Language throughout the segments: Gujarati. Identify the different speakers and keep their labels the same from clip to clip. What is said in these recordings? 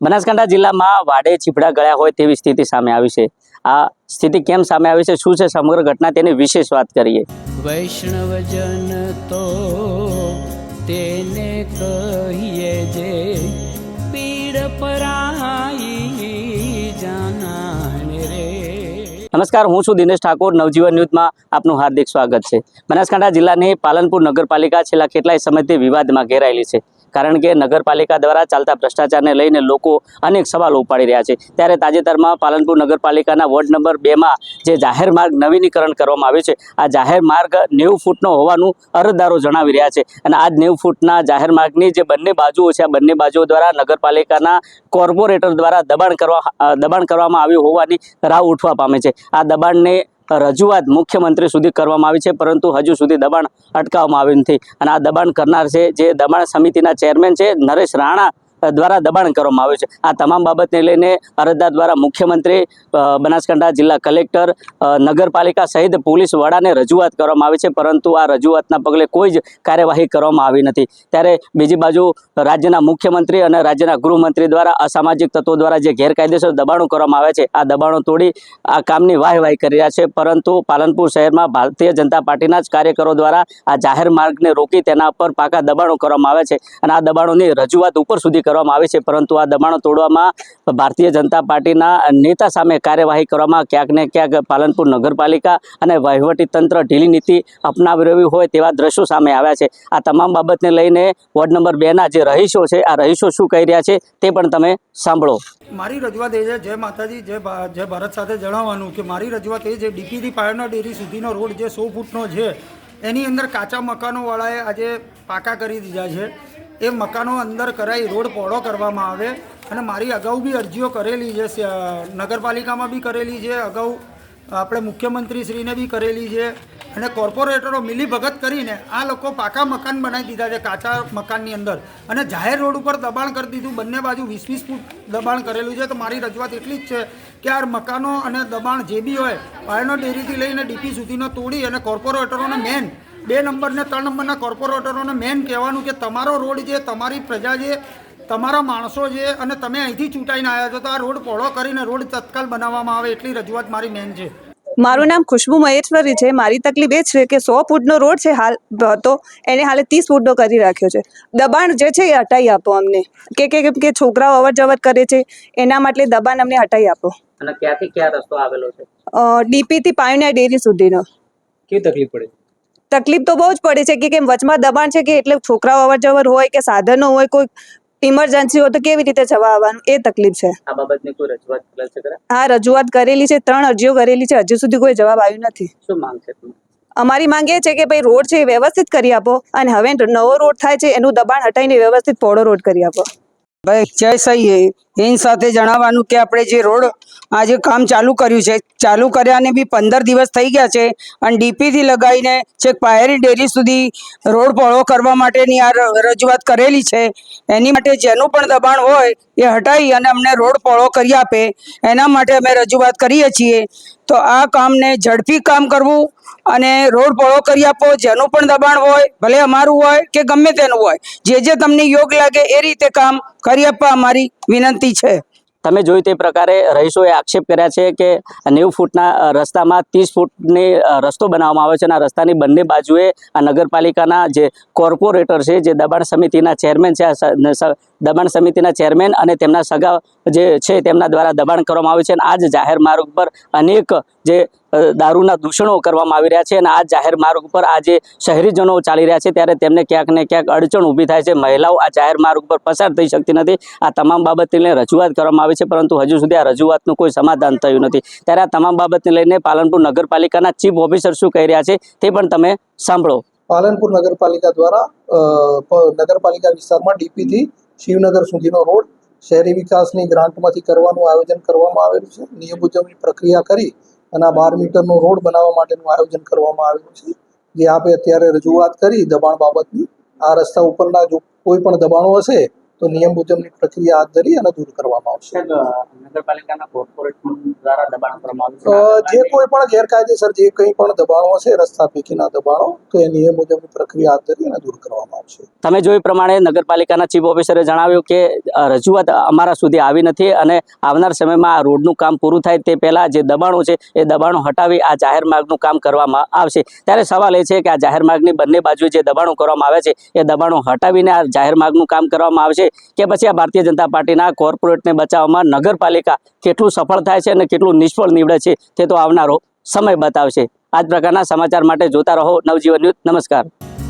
Speaker 1: બનાસકાંઠા જિલ્લામાં વાડે છીપડા ગળ્યા હોય તેવી સ્થિતિ સામે આવી છે. આ સ્થિતિ કેમ સામે આવી છે? શું છે સમગ્ર ઘટના તેની વિશેષ વાત કરીએ.
Speaker 2: વૈષ્ણવજન તો તેને કહીએ જે પીડ પરાઈ જાનાને રે.
Speaker 1: નમસ્કાર હું છું દિનેશ ઠાકોર. નવજીવન ન્યૂઝમાં આપનું હાર્દિક સ્વાગત છે. બનાસકાંઠા જિલ્લાની પાલનપુર નગરપાલિકા છેલ્લા કેટલાય સમયથી વિવાદમાં ઘેરાયેલી છે. કારણ કે નગરપાલિકા દ્વારા ચાલતા ભ્રષ્ટાચારને લઈને લોકો અનેક સવાલો ઉપાડી રહ્યા છે. ત્યારે તાજેતરમાં પાલનપુર નગરપાલિકાના વોર્ડ નંબર બેમાં જે જાહેર માર્ગ નવીનીકરણ કરવામાં આવ્યું છે, આ જાહેર માર્ગ નેવું ફૂટનો હોવાનું અરજદારો જણાવી રહ્યા છે. અને આ નેવું ફૂટના જાહેર માર્ગની જે બંને બાજુઓ છે, આ બંને બાજુઓ દ્વારા નગરપાલિકાના કોર્પોરેટર દ્વારા દબાણ કરવા દબાણ કરવામાં આવ્યું હોવાની રાવ ઉઠવા પામે છે. આ દબાણને રજૂઆત મુખ્યમંત્રી સુધી કરવામાં આવી છે, પરંતુ હજુ સુધી દબાણ અટકાવવામાં આવ્યું નથી. અને આ દબાણ કરનાર છે જે દબાણ સમિતિના ચેરમેન છે, નરેશ રાણા. દ્વારા દબાણ કરવામાં આવ્યું છે. આ તમામ બાબતને લઈને અરજદાર દ્વારા મુખ્યમંત્રી બનાસકાંઠા જિલ્લા કલેક્ટર નગરપાલિકા સહિત પોલીસ વડાને રજૂઆત કરવામાં આવી છે, પરંતુ આ રજૂઆતના પગલે કોઈ જ કાર્યવાહી કરવામાં આવી નથી. ત્યારે બીજી બાજુ રાજ્યના મુખ્યમંત્રી અને રાજ્યના ગૃહમંત્રી દ્વારા અસામાજિક તત્વો દ્વારા જે ગેરકાયદેસર દબાણો કરવામાં આવે છે, આ દબાણો તોડી આ કામની વાહવાહી કરી રહ્યા છે, પરંતુ પાલનપુર શહેરમાં ભારતીય જનતા પાર્ટીના જ કાર્યકરો દ્વારા આ જાહેર માર્ગને રોકી તેના પર પાકા દબાણો કરવામાં આવે છે. અને આ દબાણોની રજૂઆત ઉપર સુધી કરવામાં આવી છે, પરંતુ આ દબાણો તોડવામાં ભારતીય જનતા પાર્ટીના નેતા સામે કાર્યવાહી કરવામાં ક્યાંક ને ક્યાંક પાલનપુર નગરપાલિકા અને તંત્ર ઢીલી નીતિ અપનાવી રહ્યું હોય તેવા દ્રશ્યો સામે આવ્યા છે. આ તમામ બાબતને લઈને વોર્ડ નંબર બેના જે રહીશો છે, આ રહીશો શું કહી રહ્યા છે તે પણ તમે સાંભળો.
Speaker 3: મારી રજૂઆત એ છે, જય માતાજી, જય જય ભારત સાથે જણાવવાનું કે મારી રજૂઆત એ છે ડીપીથી પાયોના ડેરી સુધીનો રોડ જે સો ફૂટનો છે, એની અંદર કાચા મકાનોવાળાએ આજે પાકા કરી દીધા છે. એ મકાનો અંદર કરાઈ રોડ પહોળો કરવામાં આવે અને મારી અગાઉ બી અરજીઓ કરેલી છે નગરપાલિકામાં બી કરેલી છે, અગાઉ આપણે મુખ્યમંત્રીશ્રીને બી કરેલી છે અને કોર્પોરેટરો મિલીભગત કરીને આ લોકો પાકા મકાન બનાવી દીધા છે, કાચા મકાનની અંદર અને જાહેર રોડ ઉપર દબાણ કરી દીધું, બંને બાજુ વીસ વીસ ફૂટ દબાણ કરેલું છે. તો મારી રજૂઆત એટલી જ છે કે આ મકાનો અને દબાણ જે બી હોય પાયનો ડેરીથી લઈને ડીપી સુધીનો તોડી અને કોર્પોરેટરોને મેન બે નંબર ને ત્રણ નંબરના કોર્પોરેટરોને મેન કહેવાનું કે તમારો રોડ જે તમારી પ્રજા જે તમારા માણસો છે અને તમે અહીંથી ચૂંટાઈને આવ્યા છો તો આ રોડ પહોળો કરીને રોડ તત્કાલ બનાવવામાં આવે એટલી રજૂઆત મારી મેન છે.
Speaker 4: મારું નામ ખુશ્બુ મહેશ્વરી છે. મારી તકલીફ એ છે કે સો ફૂટનો રોડ છે હાલ હતો. એને હાલે ત્રીસ ફૂટનો કરી રાખ્યો છે. દબાણ જે છે એ હટાવી આપો અમને. કે કે કેમ કે છોકરાઓ અવર જવર કરે છે એના માટે દબાણ અમને હટાવી આપો.
Speaker 1: અને ક્યાંથી ક્યાં રસ્તો આવેલો છે?
Speaker 4: ડીપીથી પાયોનિયર ડેરી સુધીનો.
Speaker 1: કેવી તકલીફ પડે
Speaker 4: તકલીફ તો બહુ જ પડે છે કે કેમ વચમાં દબાણ છે કે એટલે છોકરાઓ અવર જવર હોય કે સાધનો હોય કોઈ ઇમરજન્સી હોય તો કેવી રીતે જવા આવવાનું? એ તકલીફ છે.
Speaker 1: આ બાબતની કોઈ રજૂઆત કરેલ છે ખરા?
Speaker 4: રજૂઆત કરેલી છે ત્રણ અરજીઓ કરેલી છે હજુ સુધી કોઈ જવાબ આવ્યો નથી.
Speaker 1: શું માંગ છે
Speaker 4: અમારી માંગ એ છે કે ભાઈ રોડ છે એ વ્યવસ્થિત કરી આપો અને હવે નવો રોડ થાય છે એનું દબાણ હટાવીને વ્યવસ્થિત પહોળો રોડ કરી આપો.
Speaker 5: ભાઈ જય સહી એની સાથે જણાવવાનું કે આપણે જે રોડ આજે કામ ચાલુ કર્યું છે, ચાલુ કર્યાને બી પંદર દિવસ થઈ ગયા છે અને ડીપીથી લગાવીને છેક પાયરી ડેરી સુધી રોડ પહોળો કરવા માટેની આ રજૂઆત કરેલી છે. એની માટે જેનું પણ દબાણ હોય એ હટાવી અને અમને રોડ પહોળો કરી આપે. એના માટે અમે રજૂઆત કરીએ છીએ. તો આ કામને ઝડપી કામ કરવું અને રોડ પહોળો કરી આપો જેનું પણ દબાણ હોય, ભલે અમારું હોય કે ગમે તેનું હોય, જે જે તમને યોગ લાગે એ રીતે કામ કરી આપવા અમારી વિનંતી છે.
Speaker 1: તમે જોયું તે પ્રકારે રહીશોએ આક્ષેપ કર્યા છે કે નેવું ફૂટના રસ્તામાં ત્રીસ ફૂટની રસ્તો બનાવવામાં આવે છે અને આ રસ્તાની બંને બાજુએ આ નગરપાલિકાના જે કોર્પોરેટર છે, જે દબાણ સમિતિના ચેરમેન છે દબાણ સમિતિના ચેરમેન અને તેમના સગા જે છે તેમના દ્વારા દબાણ કરવામાં આવ્યું છે અને આ જ જાહેર માર્ગ ઉપર અનેક જે દારૂના દૂષણો કરવામાં આવી રહ્યા છે અને આ જાહેર માર્ગ ઉપર આ જે શહેરીજનો ચાલી રહ્યા છે ત્યારે તેમને ક્યાંક ને ક્યાંક અડચણ ઊભી થાય છે. મહિલાઓ આ જાહેર માર્ગ ઉપર પસાર થઈ શકતી નથી. આ તમામ બાબતને લઈને રજૂઆત કરવામાં આવી છે પરંતુ હજુ સુધી આ રજૂઆતનું કોઈ સમાધાન થયું નથી. ત્યારે આ તમામ બાબતને લઈને પાલનપુર નગરપાલિકાના ચીફ ઓફિસર શું કહી રહ્યા છે તે પણ તમે સાંભળો.
Speaker 6: પાલનપુર નગરપાલિકા દ્વારા નગરપાલિકા વિસ્તારમાં ડીપીથી શિવનગર સુધીનો રોડ શહેરી વિકાસની ગ્રાન્ટમાંથી કરવાનું આયોજન કરવામાં આવેલું છે. નિયમ મુજબની પ્રક્રિયા કરી અને આ બાર મીટરનો રોડ બનાવવા માટેનું આયોજન કરવામાં આવેલું છે. જે આપે અત્યારે રજૂઆત કરી દબાણ બાબતની. આ રસ્તા ઉપરના જો કોઈ પણ દબાણો હશે તો નિયમ મુજબની પ્રક્રિયા હાથ ધરી અને દૂર કરવામાં આવશે.
Speaker 1: નગરપાલિકાના કોર્પોરેટ દ્વારા દબાણ કરવામાં
Speaker 6: અ, જે કોઈ પણ ગેરકાયદેસર જે કંઈ પણ દબાણો હશે રસ્તા પૈકીના દબાણો તો એ નિયમ મુજબની પ્રક્રિયા હાથ ધરી અને દૂર કરવામાં આવશે.
Speaker 1: તમે જોઈ પ્રમાણે નગરપાલિકાના ચીફ ઓફિસરે જણાવ્યું કે રજૂઆત અમારા સુધી આવી નથી અને આવનાર સમયમાં આ રોડનું કામ પૂરું થાય તે પહેલાં જે દબાણો છે એ દબાણો હટાવી આ જાહેર માર્ગનું કામ કરવામાં આવશે. ત્યારે સવાલ એ છે કે આ જાહેર માર્ગની બંને બાજુ જે દબાણો કરવામાં આવે છે એ દબાણો હટાવીને આ જાહેર માર્ગનું કામ કરવામાં આવશે? કે પછી આ ભારતીય જનતા પાર્ટીના કોર્પોરેટને બચાવવામાં નગરપાલિકા કેટલું સફળ થાય છે અને કેટલું નિષ્ફળ નીવડે છે તે તો આવનારો સમય બતાવશે. આ જ પ્રકારના સમાચાર માટે જોતા રહો નવજીવન ન્યૂઝ. નમસ્કાર.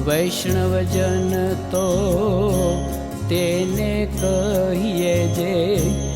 Speaker 2: વૈષ્ણવજન તો તેને કહીએ જે